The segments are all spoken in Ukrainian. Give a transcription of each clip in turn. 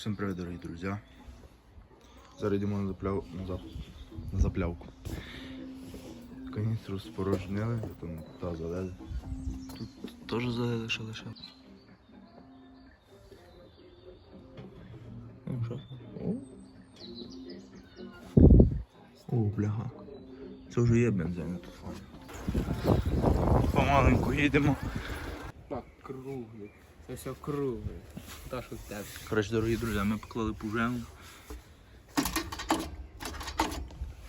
Всім привіт, дорогі друзі. Зараз йдемо на, запляв... на, зап... на заплявку. Каністру спорожнили, там та залили. Тут теж залили, що лише. Ну. О. Бляха. Це вже є бензин тут файно. Помаленьку їдемо. Так, круглий. Це все кругле. Та що тебе. Коротше, дорогі друзі, ми поклали пужему.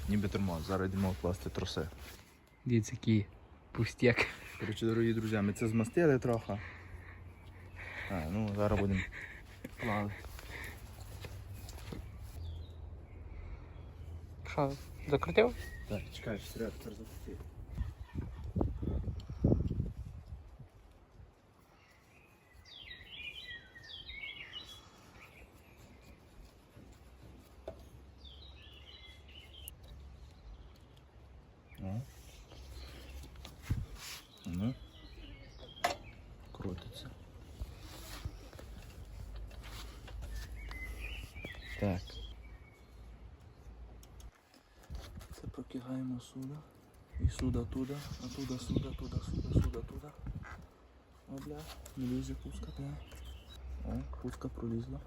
Ніби тормоз, зараз йдемо класти троси. Дивіться, який пустяк. Коротше, дорогі друзі, ми це змастили трохи. А, ну зараз будемо клали. Що, закрутив? Так, чекай, що треба тепер запустити. Ну. Ну. Крутиться. Так. Це прокигаємо сюди. І сюди туди, а туди, сюди, туди, сюди, сюди, туди. О, бля, не лізе пуска, бля. О, пуска пролізла.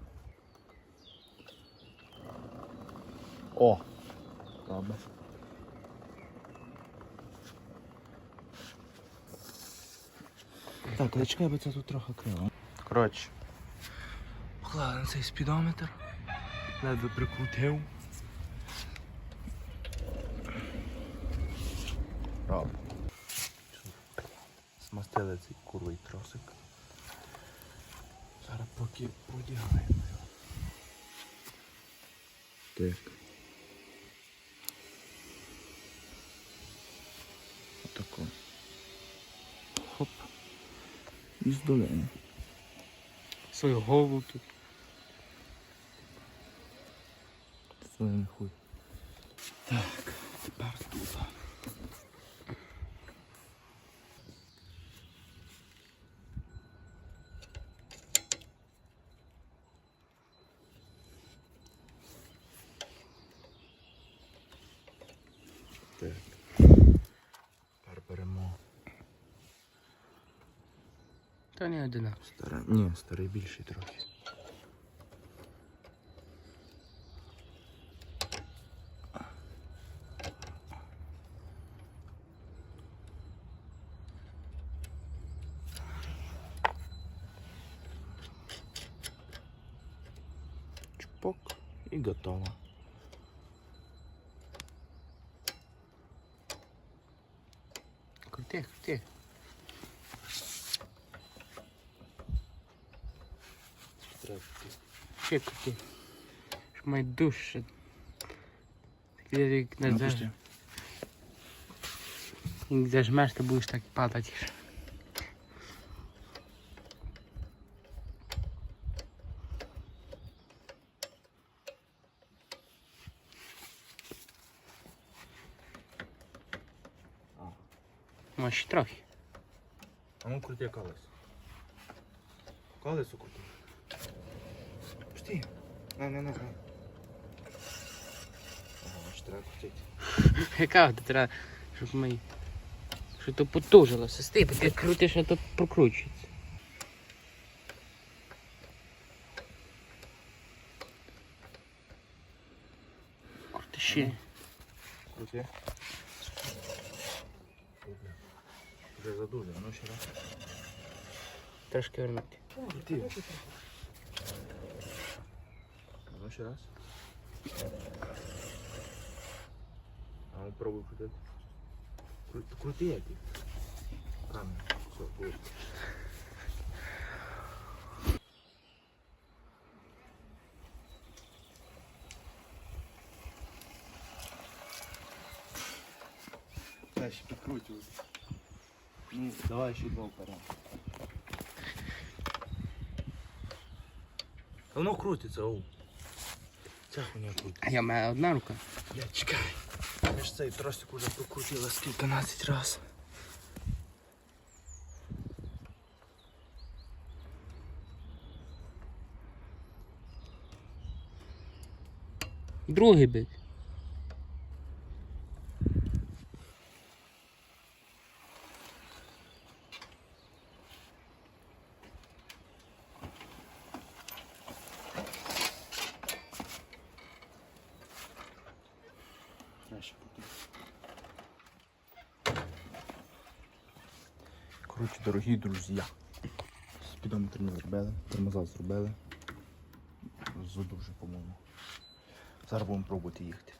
О! Добре. Так, але чекай, бо це тут трохи криво. Коротше. На цей спідометр. Ледве прикрутив. Роб. Смастили цей курвий тросик. Зараз поки подягаємо. Так. Отако. Хоп. І здолаємо. Свою голову тут. Своїм хуй. Так, Та не одинаково. старе. Ні, старий більший трохи. Чпок і готово. Крути, крути. Ще крути. Щоб має дужче. Так, Як не Ну, заж... Як зажмеш, то будеш так падати. Може трохи. А ну крути колесо. Колесо крути. Пусти. На, на, на. на. Ага, ще треба крутити. Яка от треба, щоб ми. Щоб то потужилося. Стій, бо ти крутиш, а то прокручується. Крути ще. Крути. Вже задуже, ну ще раз. Трошки вернути. Крути. А ну ще раз. А ну пробуй крутити. Крути, крути як ти. Камера. Все, буде. Дальше підкручуй. Ну, давай ще два вперед. Та Воно крутиться, оу. Ця хуйня тут. А я маю одна рука. Я чекай. Я ж цей тросик уже прокрутила скільканадцять раз. Другий бить. Друзі. Спідометр не зробили, тормоза зробили. Зуду вже, по-моєму. Зараз будемо пробувати їхати.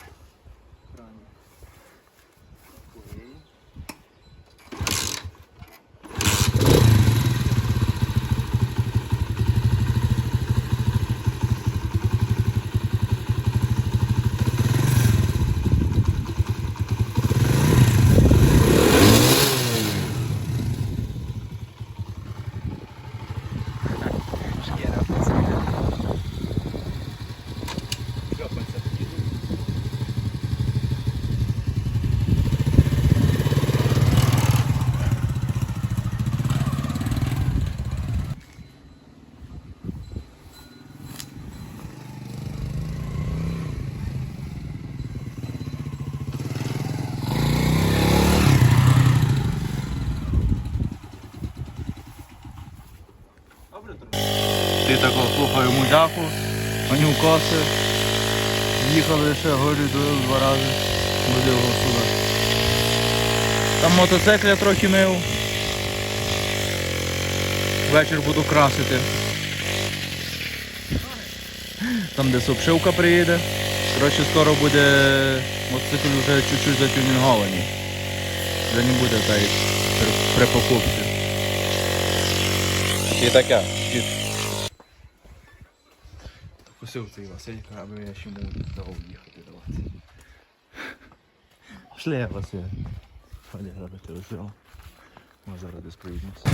Ти тако слухаю музяку, маню коси. Їхали ще горі два рази. Возив його сюди. Там мотоцикля трохи мив. Вечір буду красити. Там де обшивка приїде. Коротше, скоро буде мотоцикл вже чуть-чуть затюнінгований. Вже не буде так при, при покупці. І таке. Цей Василька, аби я ще йому дав їхати давати. Пішли, Василь. Ході робити розжив. Ми зараз десь проїдемося.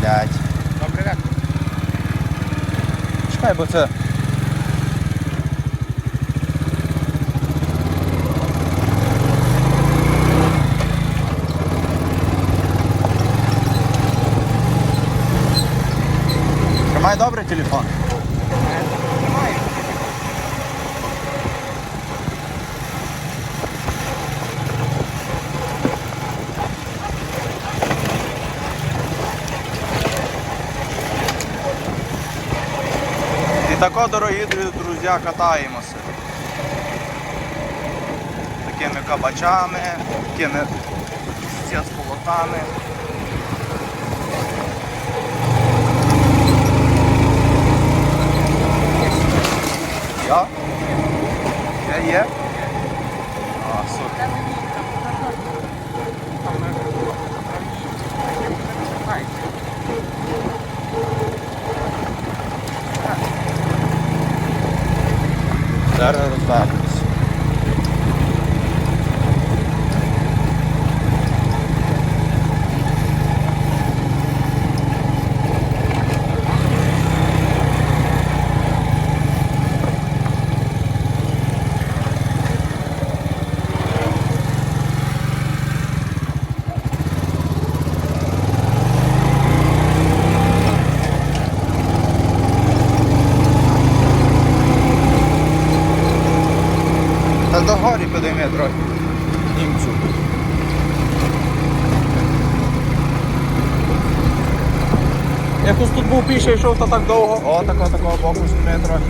Блять. Добрий вечір. Чекай, бо це. Тримай добре телефон. І тако, дорогі друзі, катаємося. Такими кабачами, такими з полотами. Я? Я є? А, супер. Зараз розберемось. Та до горі підійми трохи. Німцю. Якось тут був піше йшов, то так довго. О, такого такого боку з трохи.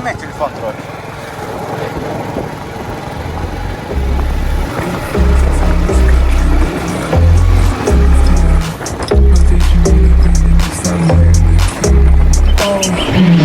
Experimente ele controle. Oh.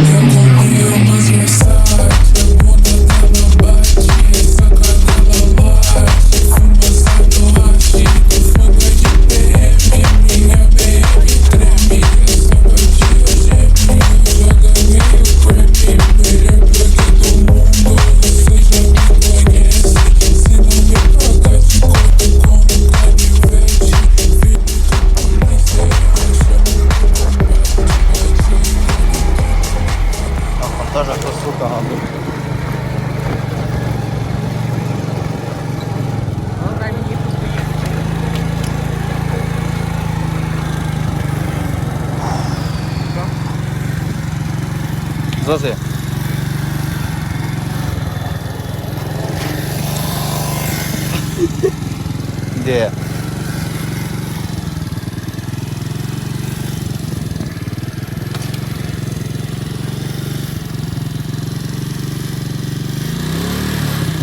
Де?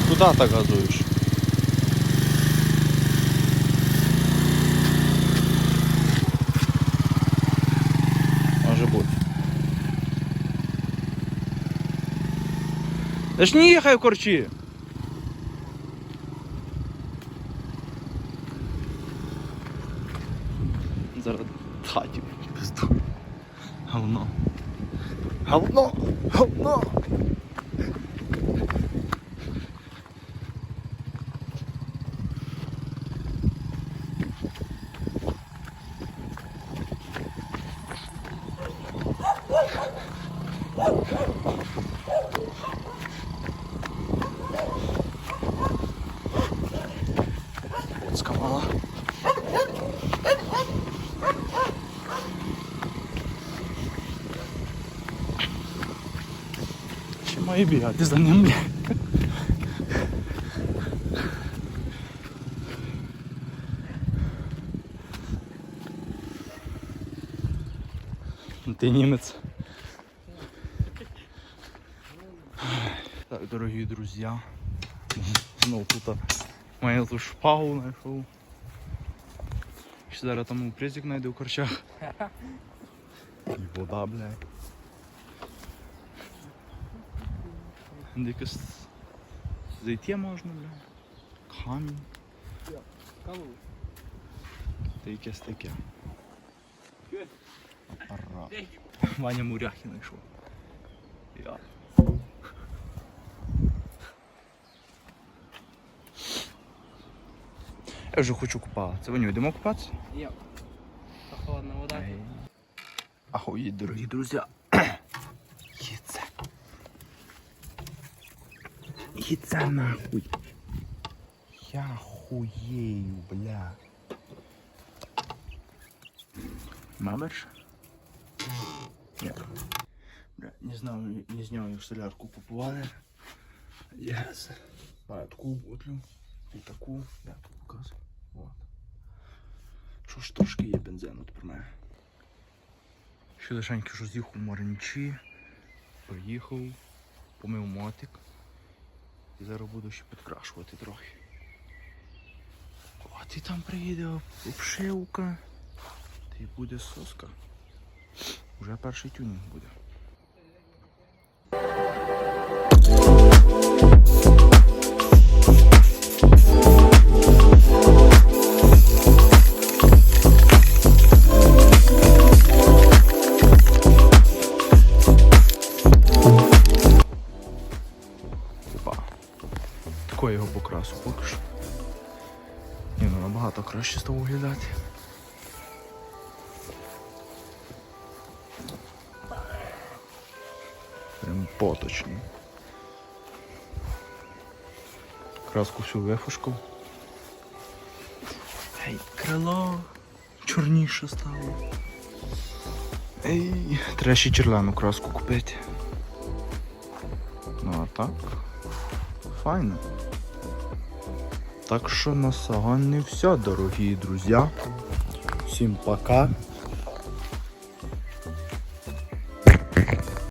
Куда так газуєш? Може бути. Ж не їхай корчі. Зараз в хаті пизду. Говно. Говно! Має бігати за ним. бля. Ти німець. Так, дорогі друзі. Знову тут маю ту шпагу знайшов. Ще зараз там упрезик знайду в корчах. І вода, блядь. Якось зайти можна, блядь. Камінь. Та якесь таке. Апарат. Ваня муряхи знайшов. Я. Я вже хочу купатися. Ваню, йдемо купатися? Я. Холодна вода. Ахуєть, дорогі друзі. Їдце нахуй. Я хуєю, бля. Мабеш? Ні. Бля, не знаю, не знаю, солярку купували. Yes. Маю таку бутлю. І таку. Я тут показую. От. Що ж трошки є бензину тепер мене. Ще лишеньки що з'їхав в Маринчі, приїхав, помив мотик. І зараз буду ще підкрашувати трохи. От і там приїде обшивка. Ти буде соска. Уже перший тюнінг буде. Краще. Прям поточний. Краску всю вифушкав. Ей, крило чорніше стало. Ей, треба ще черлену краску купити. Ну а так. Файно. Так що на сьогодні все, дорогі друзі. Всім пока.